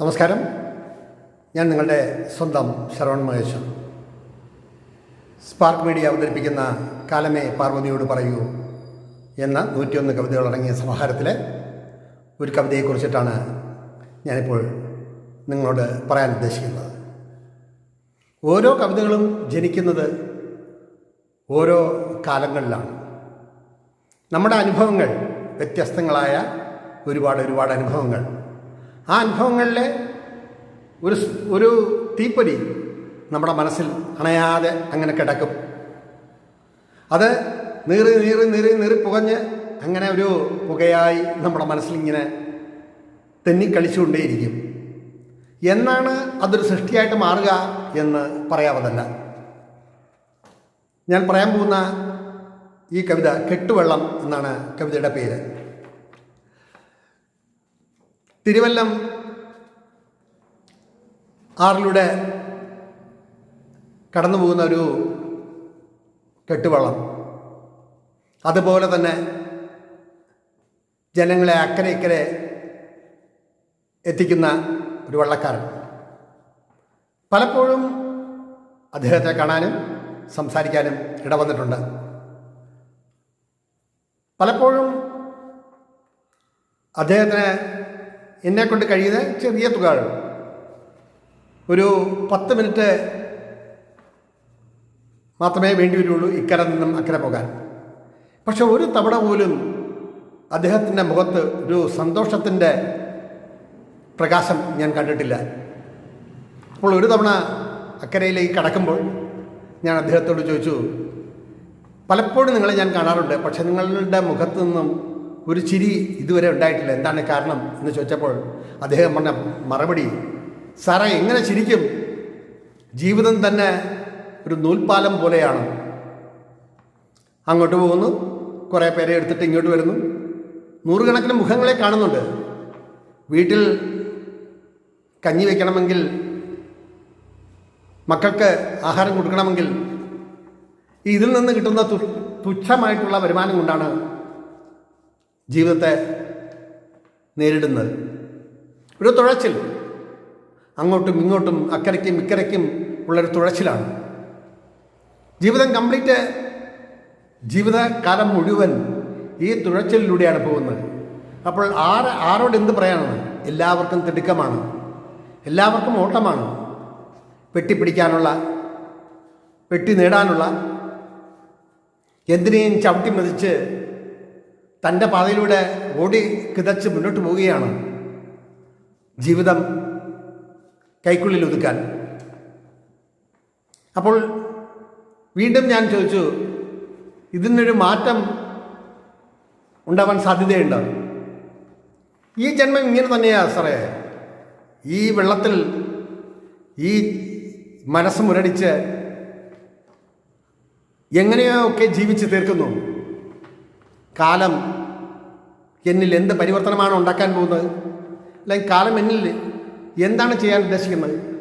നമസ്കാരം. ഞാൻ നിങ്ങളുടെ സ്വന്തം ശരവൺ മഹേശ്വർ സ്പാർക്ക് മീഡിയ അവതരിപ്പിക്കുന്ന കാലമേ പാർവതിയോട് പറയൂ എന്ന നൂറ്റിയൊന്ന് കവിതകളടങ്ങിയ സമാഹാരത്തിലെ ഒരു കവിതയെക്കുറിച്ചിട്ടാണ് ഞാനിപ്പോൾ നിങ്ങളോട് പറയാൻ ഉദ്ദേശിക്കുന്നത്. ഓരോ കവിതകളും ജനിക്കുന്നത് ഓരോ കാലങ്ങളിലാണ്. നമ്മുടെ അനുഭവങ്ങൾ വ്യത്യസ്തങ്ങളായ ഒരുപാട് ഒരുപാട് അനുഭവങ്ങൾ. ആ അനുഭവങ്ങളിലെ ഒരു ഒരു തീപ്പൊരി നമ്മുടെ മനസ്സിൽ അണയാതെ അങ്ങനെ കിടക്കും. അത് നീറി നീറി നീറി നീറി പുകഞ്ഞ് അങ്ങനെ ഒരു പുകയായി നമ്മുടെ മനസ്സിലിങ്ങനെ തെന്നിക്കളിച്ചുകൊണ്ടേയിരിക്കും. എന്നാണ് അതൊരു സൃഷ്ടിയായിട്ട് മാറുക എന്ന് പറയാവതല്ല ഞാൻ പറയാൻ പോകുന്ന ഈ കവിത കെട്ടുവെള്ളം എന്നാണ് കവിതയുടെ പേര്. തിരുവല്ലം ആറിലൂടെ കടന്നു പോകുന്ന ഒരു കെട്ടുവള്ളം. അതുപോലെ തന്നെ ജനങ്ങളെ അക്കരെ ഇക്കരെ എത്തിക്കുന്ന ഒരു വള്ളക്കാരൻ. പലപ്പോഴും അദ്ദേഹത്തെ കാണാനും സംസാരിക്കാനും ഇടവന്നിട്ടുണ്ട്. പലപ്പോഴും അദ്ദേഹത്തിന് എന്നെ കൊണ്ട് കഴിയുന്ന ചെറിയ തുകകൾ ഒരു പത്ത് മിനിറ്റ് മാത്രമേ വേണ്ടി വരുള്ളൂ ഇക്കര നിന്നും അക്കരെ പോകാൻ. പക്ഷെ ഒരു തവണ പോലും അദ്ദേഹത്തിന്റെ മുഖത്ത് ഒരു സന്തോഷത്തിന്റെ പ്രകാശം ഞാൻ കണ്ടിട്ടില്ല. അപ്പോൾ ഒരു തവണ അക്കരയിലേക്ക് കടക്കുമ്പോൾ ഞാൻ അദ്ദേഹത്തോട് ചോദിച്ചു പലപ്പോഴും നിങ്ങളെ ഞാൻ കാണാറുണ്ട് പക്ഷെ നിങ്ങളുടെ മുഖത്തു നിന്നും ഒരു ചിരി ഇതുവരെ ഉണ്ടായിട്ടില്ല. എന്താണ് കാരണം എന്ന് ചോദിച്ചപ്പോൾ അദ്ദേഹം പറഞ്ഞ മറുപടി സാറേ എങ്ങനെ ചിരിക്കും? ജീവിതം തന്നെ ഒരു നൂൽപ്പാലം പോലെയാണ്. അങ്ങോട്ട് പോകുന്നു. കുറേ പേരെ എടുത്തിട്ട് ഇങ്ങോട്ട് വരുന്നു. നൂറുകണക്കിന് മുഖങ്ങളെ കാണുന്നുണ്ട്. വീട്ടിൽ കഞ്ഞി വയ്ക്കണമെങ്കിൽ മക്കൾക്ക് ആഹാരം കൊടുക്കണമെങ്കിൽ ഇതിൽ നിന്ന് കിട്ടുന്ന തുച്ഛമായിട്ടുള്ള വരുമാനം കൊണ്ടാണ് ജീവിതത്തെ നേരിടുന്നത്. ഒരു തുഴച്ചിൽ. അങ്ങോട്ടും ഇങ്ങോട്ടും അക്കരയ്ക്കും ഇക്കരയ്ക്കും ഉള്ളൊരു തുഴച്ചിലാണ്. ജീവിതം കംപ്ലീറ്റ്. ജീവിതകാലം മുഴുവൻ ഈ തുഴച്ചിലൂടെയാണ് പോകുന്നത്. അപ്പോൾ ആര് ആരോട് എന്ത് പറയാനാണ്? എല്ലാവർക്കും തിടുക്കമാണ്. എല്ലാവർക്കും ഓട്ടമാണ്. വെട്ടിപ്പിടിക്കാനുള്ള വെട്ടി നേടാനുള്ള. എന്തിനേയും ചവിട്ടി മതിച്ച് തന്റെ പാതയിലൂടെ ഓടി കിതച്ച് മുന്നോട്ട് പോവുകയാണ് ജീവിതം കൈക്കുള്ളിൽ ഒതുക്കാൻ. അപ്പോൾ വീണ്ടും ഞാൻ ചോദിച്ചു ഇതിനൊരു മാറ്റം ഉണ്ടാവാൻ സാധ്യതയുണ്ട്? ഈ ജന്മം ഇങ്ങനെ തന്നെയാണ് സാറേ. ഈ വെള്ളത്തിൽ ഈ മനസ്സ് മുരടിച്ച് എങ്ങനെയോ ഒക്കെ ജീവിച്ച് തീർക്കുന്നു? കാലം എന്നിൽ എന്ത് പരിവർത്തനമാണ് ഉണ്ടാക്കാൻ പോകുന്നത്? അല്ലെങ്കിൽ കാലം എന്നിൽ എന്താണ് ചെയ്യാൻ ഉദ്ദേശിക്കുന്നത്?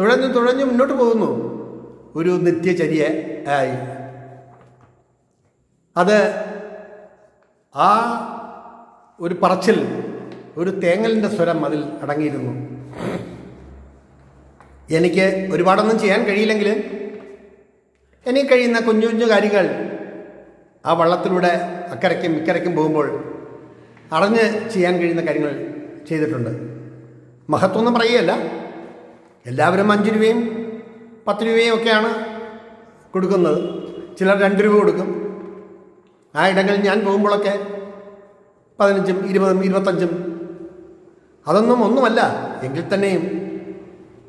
തുഴഞ്ഞു തുഴഞ്ഞു മുന്നോട്ട് പോകുന്നു. ഒരു നിത്യചര്യ ആയി. അത് ആ ഒരു പറച്ചിൽ ഒരു തേങ്ങലിന്റെ സ്വരം അതിൽ അടങ്ങിയിരുന്നു. എനിക്ക് ഒരുപാടൊന്നും ചെയ്യാൻ കഴിയില്ലെങ്കിൽ എനിക്ക് കഴിയുന്ന കുഞ്ഞു കുഞ്ഞു കാര്യങ്ങൾ ആ വള്ളത്തിലൂടെ അക്കരയ്ക്കും ഇക്കരയ്ക്കും പോകുമ്പോൾ അറിഞ്ഞ് ചെയ്യാൻ കഴിയുന്ന കാര്യങ്ങൾ ചെയ്തിട്ടുണ്ട്. മഹത്വമൊന്നും പറയുകയല്ല. എല്ലാവരും അഞ്ച് രൂപയും പത്ത് രൂപയും ഒക്കെയാണ് കൊടുക്കുന്നത്. ചിലർ രണ്ട് രൂപ കൊടുക്കും. ആ ഇടങ്ങളിൽ ഞാൻ പോകുമ്പോഴൊക്കെ പതിനഞ്ചും ഇരുപതും ഇരുപത്തഞ്ചും അതൊന്നും ഒന്നുമല്ല. എങ്കിൽ തന്നെയും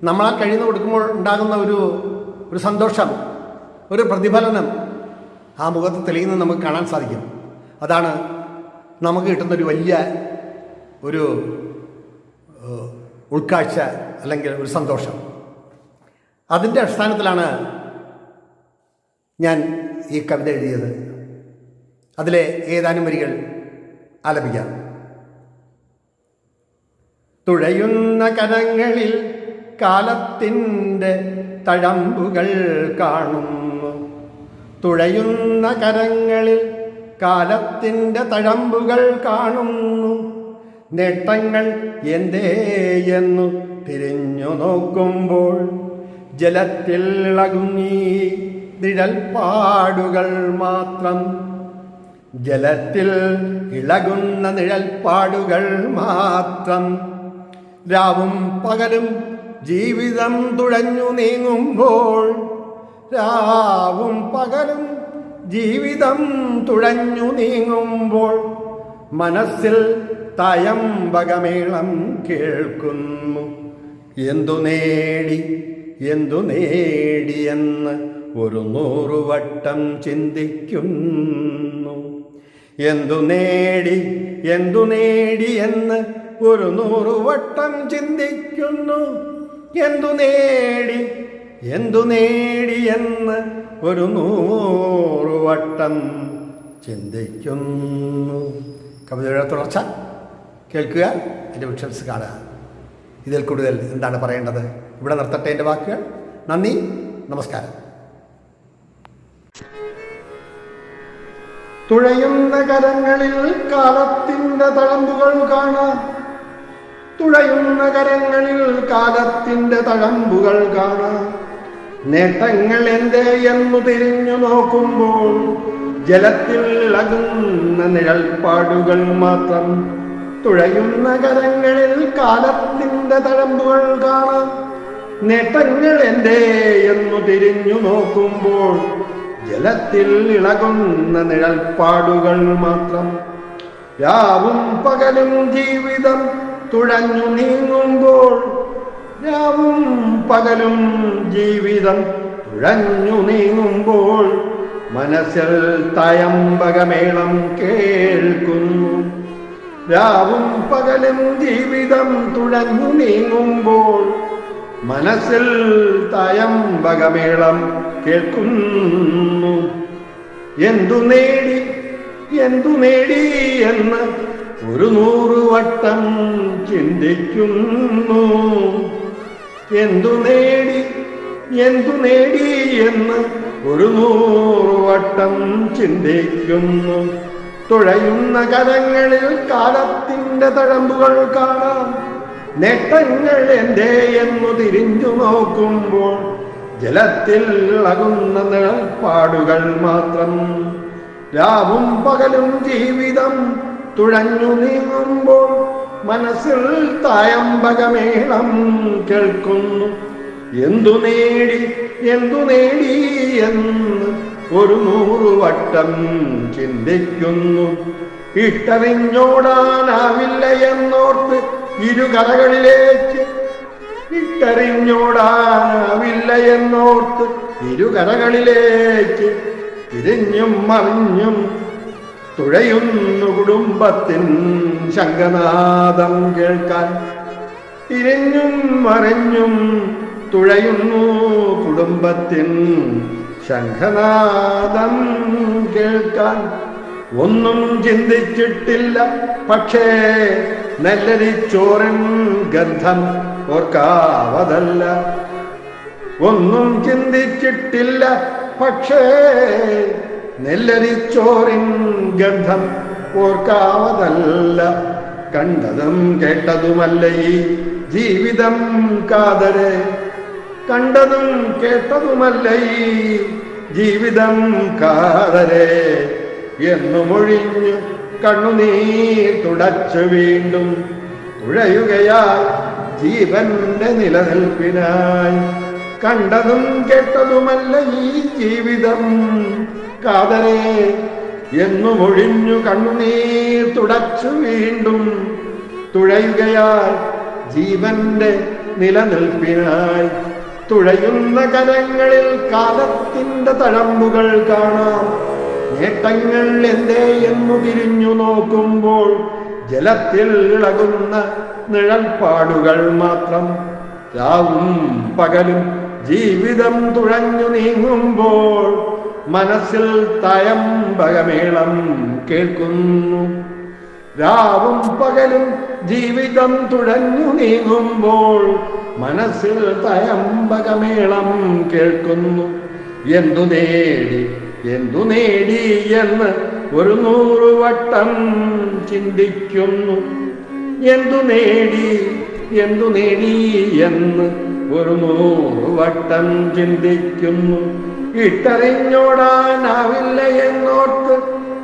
നമ്മളാ കഴിയുന്ന കൊടുക്കുമ്പോൾ ഉണ്ടാകുന്ന ഒരു ഒരു സന്തോഷം ഒരു പ്രതിഫലനം ആ മുഖത്ത് തെളിയുന്നത് നമുക്ക് കാണാൻ സാധിക്കും. അതാണ് നമുക്ക് കിട്ടുന്ന ഒരു വലിയ ഒരു ഉൾക്കാഴ്ച അല്ലെങ്കിൽ ഒരു സന്തോഷം. അതിന്റെ അടിസ്ഥാനത്തിലാണ് ഞാൻ ഈ കവിത എഴുതിയത്. അതിലെ ഏതാനും വരികൾ ആലപിക്കാം. തുഴയുന്ന കരങ്ങളിൽ കാലത്തിന്റെ തഴമ്പുകൾ കാണുന്നു. തുഴയുന്ന കരങ്ങളിൽ കാലത്തിന്റെ തഴമ്പുകൾ കാണുന്നു. നേട്ടങ്ങൾ എന്തേയെന്നു തിരിഞ്ഞു നോക്കുമ്പോൾ ജലത്തിൽ ഇളകുന്നീ നിഴൽപ്പാടുകൾ മാത്രം. ജലത്തിൽ ഇളകുന്ന നിഴൽപ്പാടുകൾ മാത്രം. രാവും പകലും ജീവിതം തുഴഞ്ഞു നീങ്ങുമ്പോൾ രാവും പകലും ജീവിതം തുഴഞ്ഞു നീങ്ങുമ്പോൾ മനസ്സിൽ തയമ്പകമേളം കേൾക്കുന്നു. എന്തു നേടി എന്തു നേടിയെന്ന് ഒരു നൂറുവട്ടം ചിന്തിക്കുന്നു. എന്തു നേടി എന്തു നേടിയെന്ന് ഒരു നൂറുവട്ടം ചിന്തിക്കുന്നു. എന്തു നേടി എന്തു നേടിയെന്ന് ഒരു ഒരു നൂറുവട്ടം ചിന്തിക്കുന്നു. കവിതയുടെ തുടർച്ച കേൾക്കുക എന്റെ വിഷ്വൽസ് കാണുക. ഇതിൽ കൂടുതൽ എന്താണ് പറയേണ്ടത്? ഇവിടെ നിർത്തട്ടെ എന്റെ വാക്കുകൾ. നന്ദി നമസ്കാരം. തുഴയുന്ന കരങ്ങളിൽ കാലത്തിന്റെ തളമ്പുകൾ കാണാം. തുഴയുന്ന കരങ്ങളിൽ കാലത്തിന്റെ തഴമ്പുകൾ കാണാം. നേട്ടങ്ങൾ എന്തേ എന്നു തിരിഞ്ഞു നോക്കുമ്പോൾ ജലത്തിൽ അകുന്ന നിഴൽപ്പാടുകൾ മാത്രം. തുഴയുന്ന കരങ്ങളിൽ കാലത്തിന്റെ തഴമ്പുകൾ കാണാം. നേട്ടങ്ങൾ എന്തേ എന്നു തിരിഞ്ഞു നോക്കുമ്പോൾ ജലത്തിൽ ഇളകുന്ന നിഴൽപ്പാടുകൾ മാത്രം. രാവും പകലും ജീവിതം തുഴഞ്ഞു നീങ്ങുമ്പോൾ രാവും പകലും ജീവിതം തുഴഞ്ഞു നീങ്ങുമ്പോൾ മനസ്സിൽ തയമ്പകമേളം കേൾക്കുന്നു. രാവും പകലും ജീവിതം തുഴഞ്ഞു നീങ്ങുമ്പോൾ മനസ്സിൽ തയമ്പകമേളം കേൾക്കുന്നു. എന്തു നേടി എന്തു നേടി എന്ന് ഒരു നൂറ് വട്ടം ചിന്തിക്കുന്നു. എന്തു നേടി എന്തു നേടി എന്ന് ഒരു നൂറ് വട്ടം ചിന്തിക്കുന്നു. തുഴയുന്ന കരങ്ങളിൽ കാലത്തിന്റെ തഴമ്പുകൾ കാണാം. നേട്ടങ്ങൾ എന്തേ എന്നു തിരിഞ്ഞു നോക്കുമ്പോൾ ജലത്തിൽ അകുന്ന നിഴൽപ്പാടുകൾ മാത്രം. രാവും പകലും ജീവിതം തുഴഞ്ഞു നീങ്ങുമ്പോൾ മനസ്സിൽ തായമ്പകമേളം കേൾക്കുന്നു. എന്തു നേടി എന്തു നേടി എന്ന് ഒരു നൂറു വട്ടം ചിന്തിക്കുന്നു. ഇട്ടറിഞ്ഞോടാനാവില്ല എന്നോർത്ത് ഇരുകരകളിലേക്ക് ഇട്ടറിഞ്ഞോടാനാവില്ല എന്നോർത്ത് ഇരുകരകളിലേക്ക് തിരിഞ്ഞും മറിഞ്ഞും തുഴയുന്നു കുടുംബത്തിൻ ശംഖനാദം കേൾക്കാൻ. ഇരഞ്ഞും മറിഞ്ഞും തുഴയുന്നു കുടുംബത്തിൻ ശംഖനാദം കേൾക്കാൻ. ഒന്നും ചിന്തിച്ചിട്ടില്ല പക്ഷേ നെല്ലരിച്ചോറിൻ ഗന്ധം ഓർക്കാവതല്ല. ഒന്നും ചിന്തിച്ചിട്ടില്ല പക്ഷേ നെല്ലരിച്ചോറിൻ ഗന്ധം ഓർക്കാവതല്ല. കണ്ടതും കേട്ടതുമല്ല ഈ ജീവിതം കാതരെ? കണ്ടതും കേട്ടതുമല്ല ഈ ജീവിതം കാതരെ? എന്നു മൊഴിഞ്ഞു കണ്ണുനീർ തുടച്ചു വീണ്ടും തുഴയുകയാൽ ജീവന്റെ നിലനിൽപ്പിനായി. കണ്ടതും കേട്ടതുമല്ല ഈ ജീവിതം? കാതരെ എന്നു മൊഴിഞ്ഞു കണ്ണുനീർ തുടച്ചു വീണ്ടും തുഴയുകയാൽ ജീവന്റെ നിലനിൽപ്പിനായി തുഴയുന്ന കരങ്ങളിൽ കാലത്തിന്റെ തഴമ്പുകൾ കാണാം. നേട്ടങ്ങൾ എന്തേ എന്നു തിരിഞ്ഞു നോക്കുമ്പോൾ ജലത്തിൽ ഇളകുന്ന നിഴൽപ്പാടുകൾ മാത്രം രാവും പകലും ജീവിതം തുഴഞ്ഞു നീങ്ങുമ്പോൾ മനസ്സിൽ തയമ്പകമേളം കേൾക്കുന്നു. രാവും പകലും ജീവിതം തുഴഞ്ഞു നീങ്ങുമ്പോൾ മനസ്സിൽ തയമ്പകമേളം കേൾക്കുന്നു. എന്തു നേടി എന്തു നേടി എന്ന് ഒരു നൂറു വട്ടം ചിന്തിക്കുന്നു. എന്തു നേടി എന്തു നേടി എന്ന് ഒരു നൂറ് വട്ടം ചിന്തിക്കുന്നു. ഇട്ടറിഞ്ഞോടാനാവില്ല എന്നോർത്ത്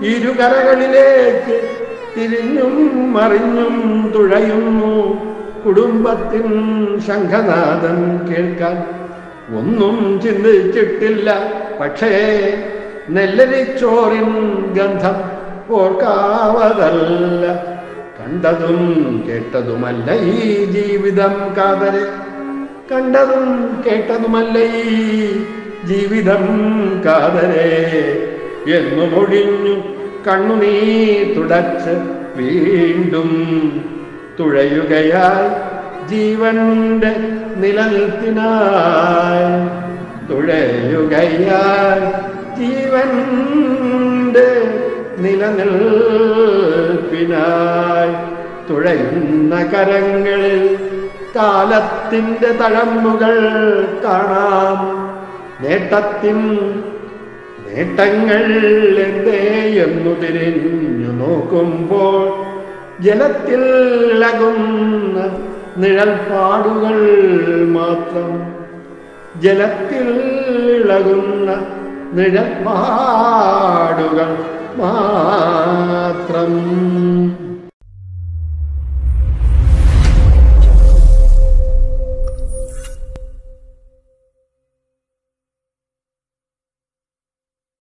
ഇരുകരകളിലേക്ക് തിരിഞ്ഞും മറിഞ്ഞും തുഴയുന്നു. കുടുംബത്തിൻ ശംഖനാഥം കേൾക്കാൻ ഒന്നും ചിന്തിച്ചിട്ടില്ല. പക്ഷേ നെല്ലരിച്ചോറിൻ ഗന്ധം ഓർക്കാവതല്ല. കണ്ടതും കേട്ടതുമല്ല ഈ ജീവിതം കാതരെ കണ്ടതും കേട്ടതുമല്ല ഈ ജീവിതം കാതരെ എന്നു മൊഴിഞ്ഞു കണ്ണുനീ തുടച്ച് വീണ്ടും തുഴയുകയായി ജീവന്റെ നിലനിൽപ്പിനായി. തുഴയുകയായി ജീവന്റെ നിലനിൽപ്പിനായി. തുഴയുന്ന കരങ്ങളിൽ കാലത്തിന്റെ തഴമ്പുകൾ കാണാം. നേട്ടത്തിൻ നേട്ടങ്ങൾ എന്തേ എന്നു തിരിഞ്ഞു നോക്കുമ്പോൾ ജലത്തിൽ അകുന്ന നിഴൽപ്പാടുകൾ മാത്രം ജലത്തിൽ ഇളകുന്ന നിഴൽപ്പാടുകൾ മാത്രം